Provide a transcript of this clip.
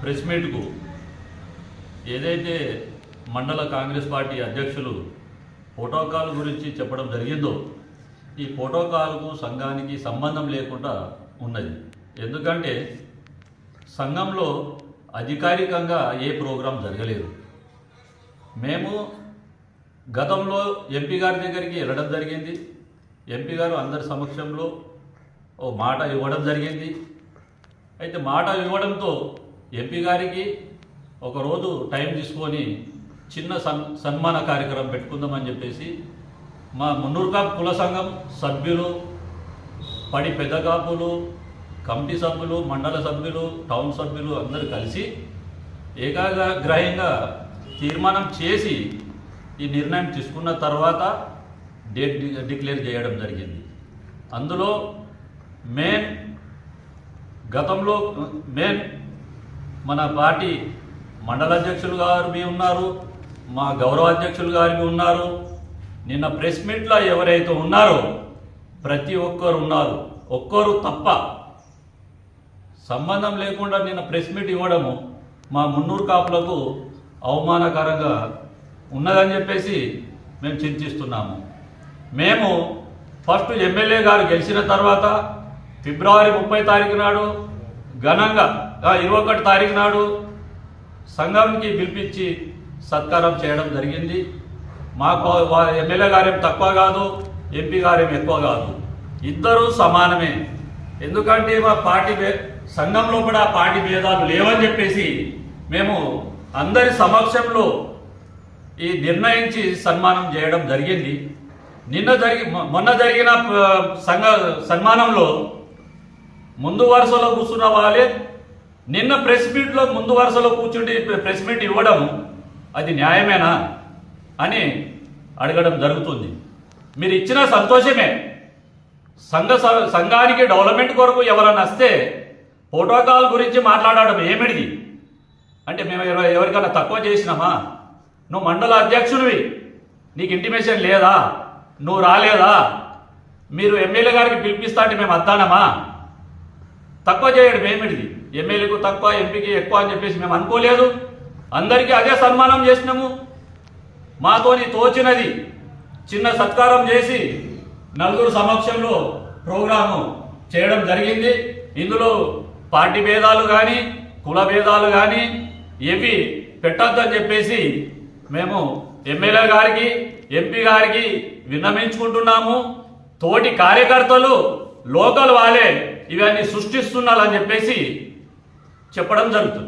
Press మీట్కు ఏదైతే మండల Congress party అధ్యక్షులు ప్రోటోకాల్ గురించి చెప్పడం జరిగిందో ఈ ప్రోటోకాల్కు సంఘానికి సంబంధం లేకుండా ఉన్నది. ఎందుకంటే సంఘంలో అధికారికంగా ఏ ప్రోగ్రాం జరగలేదు. మేము గతంలో ఎంపీ గారి దగ్గరికి వెళ్ళడం జరిగింది. ఎంపీ గారు అందరి సమక్షంలో ఓ మాట ఇవ్వడం జరిగింది. అయితే మాట ఇవ్వడంతో ఎంపీ గారికి ఒకరోజు టైం తీసుకొని చిన్న సన్ సన్మాన కార్యక్రమం పెట్టుకుందామని చెప్పేసి మా మున్నూరుకాపు కుల సంఘం సభ్యులు పడి పెద్దకాపులు కమిటీ సభ్యులు మండల సభ్యులు టౌన్ సభ్యులు అందరూ కలిసి ఏకాగ్రహంగా తీర్మానం చేసి ఈ నిర్ణయం తీసుకున్న తర్వాత డేట్ డిక్లేర్ చేయడం జరిగింది. అందులో మెయిన్ గతంలో మెయిన్ మన పార్టీ మండల అధ్యక్షులు గారు మీ ఉన్నారు మా గౌరవ అధ్యక్షులు గారు మీ ఉన్నారు. నిన్న ప్రెస్ మీట్లో ఎవరైతే ఉన్నారో ప్రతి ఒక్కరు ఉన్నారు. ఒక్కరు తప్ప సంబంధం లేకుండా నిన్న ప్రెస్ మీట్ ఇవ్వడము మా మున్నూరు కాపులకు అవమానకరంగా ఉన్నదని చెప్పేసి మేము చింతిస్తున్నాము. మేము ఫస్ట్ ఎమ్మెల్యే గారు గెలిచిన తర్వాత ఫిబ్రవరి ముప్పై తారీఖు నాడు ఘనంగా ఇరవై ఒకటి తారీఖు నాడు సంఘంకి పిలిపించి సత్కారం చేయడం జరిగింది. మాకు ఎమ్మెల్యే గారేం తక్కువ కాదు ఎంపీ గారేం ఎక్కువ కాదు. ఇద్దరూ సమానమే. ఎందుకంటే మా పార్టీ సంఘంలో కూడా పార్టీ భేదాలు లేవని చెప్పేసి మేము అందరి సమక్షంలో ఈ నిర్ణయించి సన్మానం చేయడం జరిగింది. నిన్న జరిగి మొన్న జరిగిన సంఘ సన్మానంలో ముందు వరుసలో కూర్చున్న వాళ్ళే నిన్న ప్రెస్ మీట్లో ముందు వరుసలో కూర్చుండి ప్రెస్ మీట్ ఇవ్వడం అది న్యాయమేనా అని అడగడం జరుగుతుంది. మీరు ఇచ్చిన సంతోషమే. సంఘ స- సంఘానికి డెవలప్మెంట్ కొరకు ఎవరైనా వస్తే ప్రోటోకాల్ గురించి మాట్లాడడం ఏమిటిది? అంటే మేము ఎవరికైనా తక్కువ చేసినామా? నువ్వు మండల అధ్యక్షుడివి నీకు ఇంటిమేషన్ లేదా? నువ్వు రాలేదా? మీరు ఎమ్మెల్యే గారికి పిలిపిస్తా అంటే మేము వద్దానమా? తక్కువ చేయడం ఏమిటిది ఎమ్మెల్యేకు తక్కువ ఎంపీకి ఎక్కువ అని చెప్పేసి మేము అనుకోలేదు. అందరికీ అదే సన్మానం చేసినాము. మాతోని తోచినది చిన్న సత్కారం చేసి నలుగురు సమక్షంలో ప్రోగ్రాము చేయడం జరిగింది. ఇందులో పార్టీ భేదాలు కానీ కుల భేదాలు కానీ ఏవి పెట్టొద్దని చెప్పేసి మేము ఎమ్మెల్యే గారికి ఎంపీ గారికి విన్నవించుకుంటున్నాము. తోటి కార్యకర్తలు లోకల్ వాళ్ళే ఇవన్నీ సృష్టిస్తున్నారని చెప్పేసి చెప్పడం జరుగుతుంది.